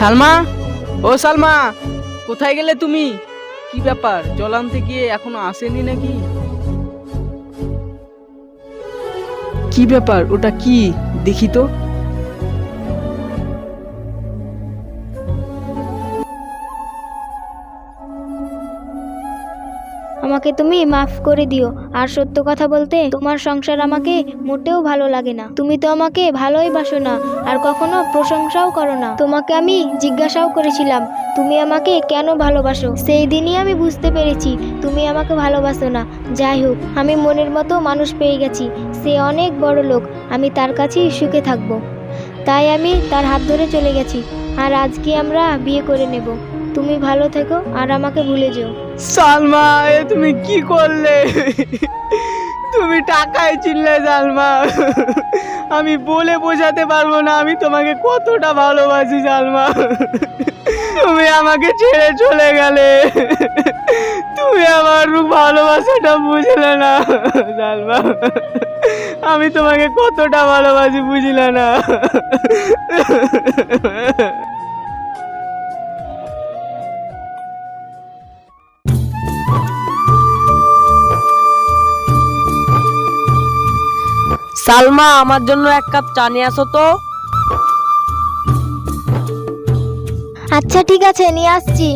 সালমা? ও সালমা, কোথায় গেলে তুমি? কি ব্যাপার? জল আনতে গিয়ে এখনও আসেনি নাকি? কি ব্যাপার? ওটা কি? দেখি তো। আমাকে তুমি মাফ করে দিও। আর সত্য কথা বলতে, তোমার সংসার আমাকে মোটেও ভালো লাগে না। তুমি তো আমাকে ভালোই বাসো না, আর কখনো প্রশংসাও করো না। তোমাকে আমি জিজ্ঞাসাও করেছিলাম, তুমি আমাকে কেন ভালোবাসো? সেই দিনই আমি বুঝতে পেরেছি, তুমি আমাকে ভালোবাসো না। যাই হোক, আমি মনের মতো মানুষ পেয়ে গেছি, সে অনেক বড় লোক, আমি তার কাছেই সুখে থাকব। তাই আমি তার হাত ধরে চলে গেছি, আর আজকে আমরা বিয়ে করে নেব। তুমি ভালো থেকো আর আমাকে ভুলে যেও। সালমা, এ তুমি কি করলে? তুমি টাকায় চিনলে সালমা। আমি বলে বোঝাতে পারব না, আমি তোমাকে কতটা ভালোবাসি সালমা। তুমি আমাকে ছেড়ে চলে গেলে। তুমি আমার ভালোবাসাটা বুঝলে না, সালমা। আমি তোমাকে কতটা ভালোবাসি বুঝলে না। সালমা আমার জন্য এক কাপ চা নিয়ে আসো তো। আচ্ছা ঠিক আছে নিয়ে আসছি।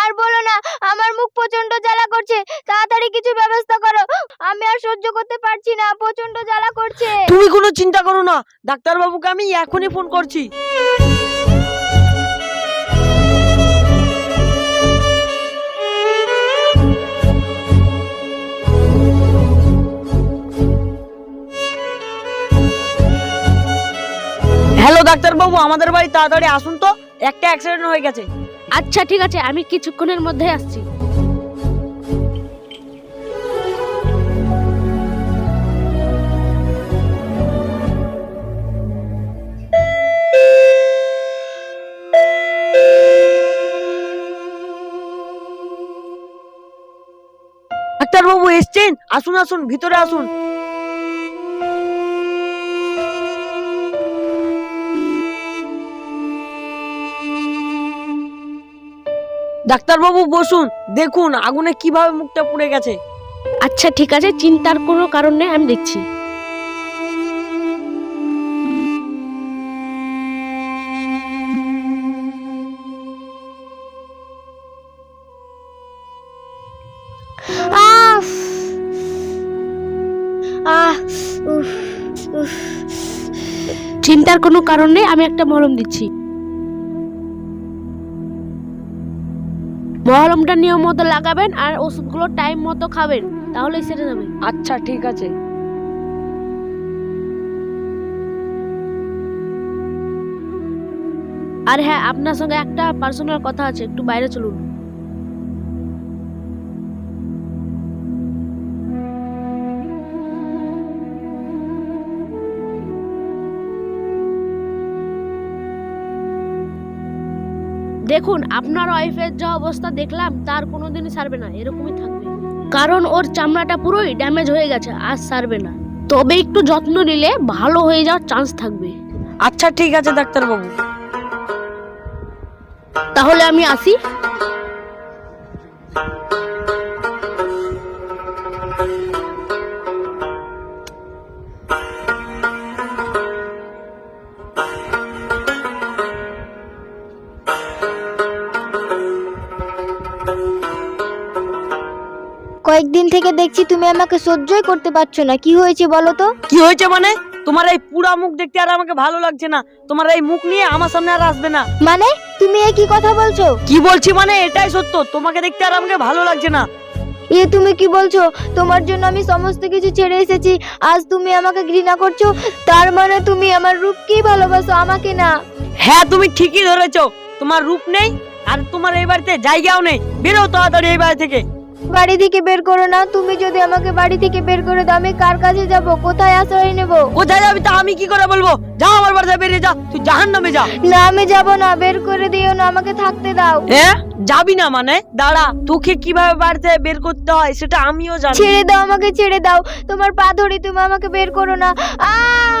আর বলো না, আমার মুখ প্রচণ্ড জ্বালা করছে। তাড়াতাড়ি কিছু ব্যবস্থা করো। আমি আর সহ্য করতে পারছি না প্রচণ্ড জ্বালা করছে। তুমি কোনো চিন্তা করো না ডাক্তার বাবুকে আমি এখনই ফোন করছি। হ্যালো ডাক্তার বাবু আমাদের বাড়ি তাড়াতাড়ি আসুন তো। একটা অ্যাক্সিডেন্ট হয়ে গেছে। আচ্ছা ঠিক আছে আমি কিছুক্ষণের মধ্যে আসছি। ডাক্তার বাবু এসছেন? আসুন আসুন ভিতরে আসুন। ডাক্তার বাবু বসুন, দেখুন আগুনে কীভাবে মুখটা পুড়ে গেছে। আচ্ছা ঠিক আছে, চিন্তার কোনো কারণ নেই, আমি দেখছি। চিন্তার কোনো কারণ নেই, আমি একটা মলম দিচ্ছি। মলমটা নিয়ম মতো লাগাবেন আর ওষুধগুলো টাইম মতো খাবেন তাহলেই সেরে যাবে। আচ্ছা ঠিক আছে। আর হ্যাঁ আপনার সঙ্গে একটা পার্সোনাল কথা আছে একটু বাইরে চলুন। দেখুন আপনার ওয়াইফের যা অবস্থা দেখলাম তার কোনো দিনই সারবে না এরকমই থাকবে। কারণ ওর চামড়াটা পুরোই ড্যামেজ হয়ে গেছে আর সারবে না। তবে একটু যত্ন নিলে ভালো হয়ে যাওয়ার চান্স থাকবে। আচ্ছা ঠিক আছে ডাক্তারবাবু। তাহলে আমি আসি। কয়েকদিন থেকে দেখছি তুমি আমাকে সহ্যই করতে পারছ না। কি হয়েছে বলো তো? কি হয়েছে মানে? তোমার এই পুরা মুখ দেখতে আর আমাকে ভালো লাগছে না। তোমার এই মুখ নিয়ে আমার সামনে আর আসবে না। মানে? তুমি এ কি কথা বলছো? কি বলছি মানে? এটাই সত্য। তোমাকে দেখতে আর আমাকে ভালো লাগছে না। এ তুমি কি বলছো? তোমার জন্য আমি সমস্ত কিছু ছেড়ে এসেছি। আজ তুমি আমাকে ঘৃণা করছ। তার মানে তুমি আমার রূপকেই ভালোবাসো আমাকে না। হ্যাঁ তুমি ঠিকই ধরেছো। তোমার রূপ নেই আর তোমার এই বাড়িতে জায়গাও নেই। বেরো তাড়াতাড়ি এই বাড়ি থেকে। বাড়ি থেকে বের করো না তুমি যদি আমাকে বাড়ি থেকে বের করে দাও আমি কার কাছে যাব? কোথায় আশ্রয় নেব? কোথায় যাবি তা আমি কি করে বলব? যা আমার বাড়িতে বেরিয়ে যা তুই জাহান নামে যা। না আমি যাব না বের করে দিও না আমাকে থাকতে দাও। হ্যাঁ যাবি না মানে? দাঁড়া তোকে কীভাবে বাড়িতে বের করতে হয় সেটা আমিও জানি। ছেড়ে দাও আমাকে ছেড়ে দাও। তোমার পা ধরি তুমি আমাকে বের করো না। আহ!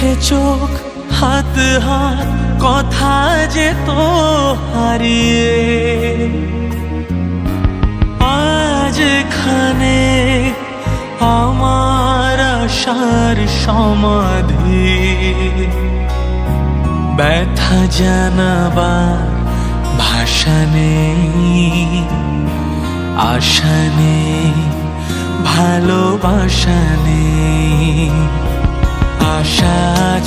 চোখে চোখ, হাত হাত, কথা যে তো হারিয়ে। আজ এখানে আমার আশার সমাধি। ব্যথা জানাবার ভাষা নেই, আশা নেই, ভালোবাসা নেই। আশা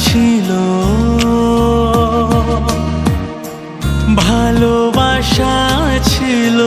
ছিল। ভালোবাসা ছিল।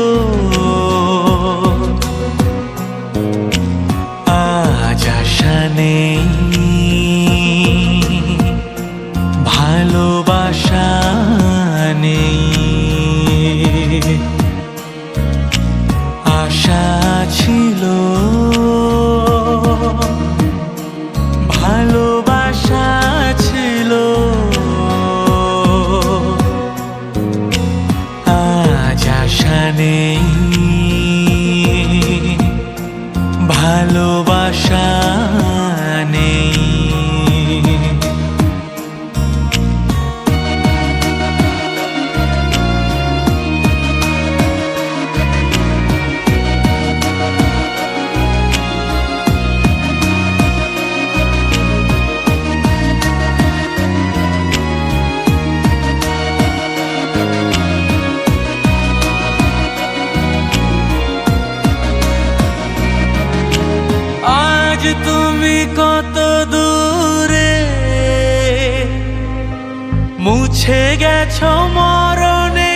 মুছে গেছো মরণে?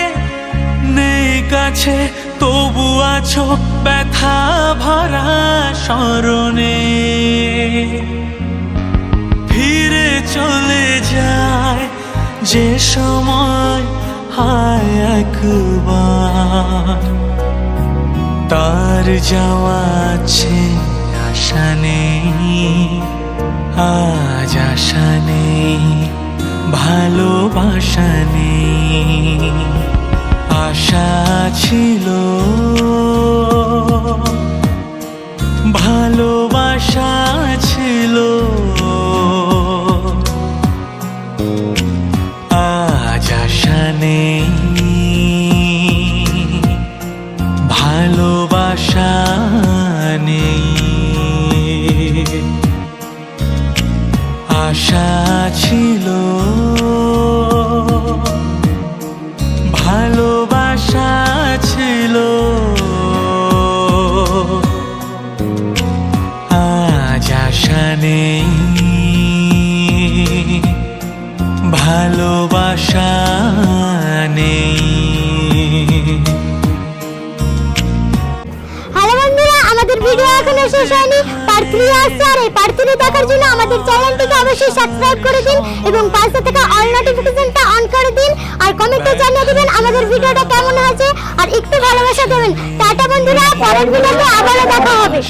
নেই কাছে, তবু আছো ব্যথা ভরা স্মরণে। ফিরে চলে যায় যে সময়, হায় একবার। তার যাওয়া আছে ভিডিও এখনও শেষ হয়নি। পার্ট থ্রি আসছে আর এই পার্ট থ্রি দেখার জন্য আমাদের চ্যানেলটিকে অবশ্যই সাবস্ক্রাইব করে দিন এবং পাশে থাকা অল নোটিফিকেশনটা অন করে দিন। আর কমেন্টে জানিয়ে দিবেন আমাদের ভিডিওটা কেমন হয়েছে। আর একটু ভালোবাসা দেবেন। টাটা বন্ধুরা, পরের ভিডিওতে আবারও দেখা হবে।